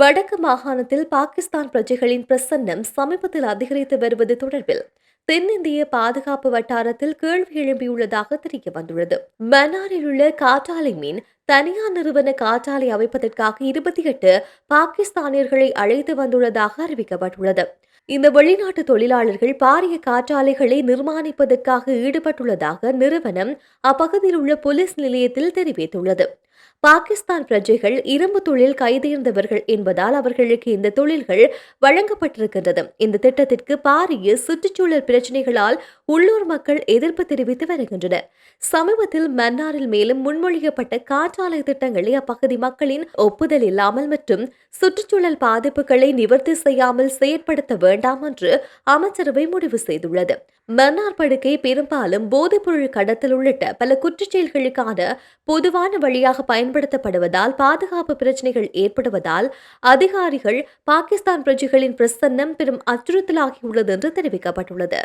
வடக்கு மாகாணத்தில் பாகிஸ்தான் பிரஜைகளின் பிரசன்னம் சமீபத்தில் அதிகரித்து வருவது தொடர்பில் தென்னிந்திய பாதுகாப்பு வட்டாரத்தில் கேள்வி எழும்பியுள்ளதாக தெரிய வந்துள்ளது. மன்னாரில் உள்ள காற்றாலை மீன் தனியார் நிறுவன காற்றாலை அமைப்பதற்காக இருபத்தி எட்டு பாகிஸ்தானியர்களை அழைத்து வந்துள்ளதாக அறிவிக்கப்பட்டுள்ளது. இந்த வெளிநாட்டு தொழிலாளர்கள் பாரிய காற்றாலைகளை நிர்மாணிப்பதற்காக ஈடுபட்டுள்ளதாக நிறுவனம் அப்பகுதியில் உள்ள போலீஸ் நிலையத்தில் தெரிவித்துள்ளது. பாகிஸ்தான் பிரஜைகள் இரும்பு தொழில் கைதேர்ந்தவர்கள் என்பதால் அவர்களுக்கு இந்த தொழில்கள் வழங்கப்பட்டிருக்கின்றது. இந்த திட்டத்திற்கு பாரிய சுற்றுச்சூழல் பிரச்சினைகளால் உள்ளூர் மக்கள் எதிர்ப்பு தெரிவித்து வருகின்றனர். சமீபத்தில் மன்னாரில் மேலும் முன்மொழியப்பட்ட காற்றாலை திட்டங்களை அப்பகுதி மக்களின் ஒப்புதல் இல்லாமல் மற்றும் சுற்றுச்சூழல் பாதிப்புகளை நிவர்த்தி செய்யாமல் செயற்படுத்த வேண்டாம் என்று அமைச்சரவை முடிவு செய்துள்ளது. மன்னார் படுக்கை பெரும்பாலும் போதைப்பொருள் கடத்தல் உள்ளிட்ட பல குற்றச்செயல்களுக்கான பொதுவான வழியாக பயன்படுத்தப்படுவதால் பாதுகாப்பு பிரச்சினைகள் ஏற்படுவதால் அதிகாரிகள் பாகிஸ்தான் பிரஜைகளின் பிரசன்னம் பெரும் அச்சுறுத்தலாகியுள்ளது என்று தெரிவிக்கப்பட்டுள்ளது.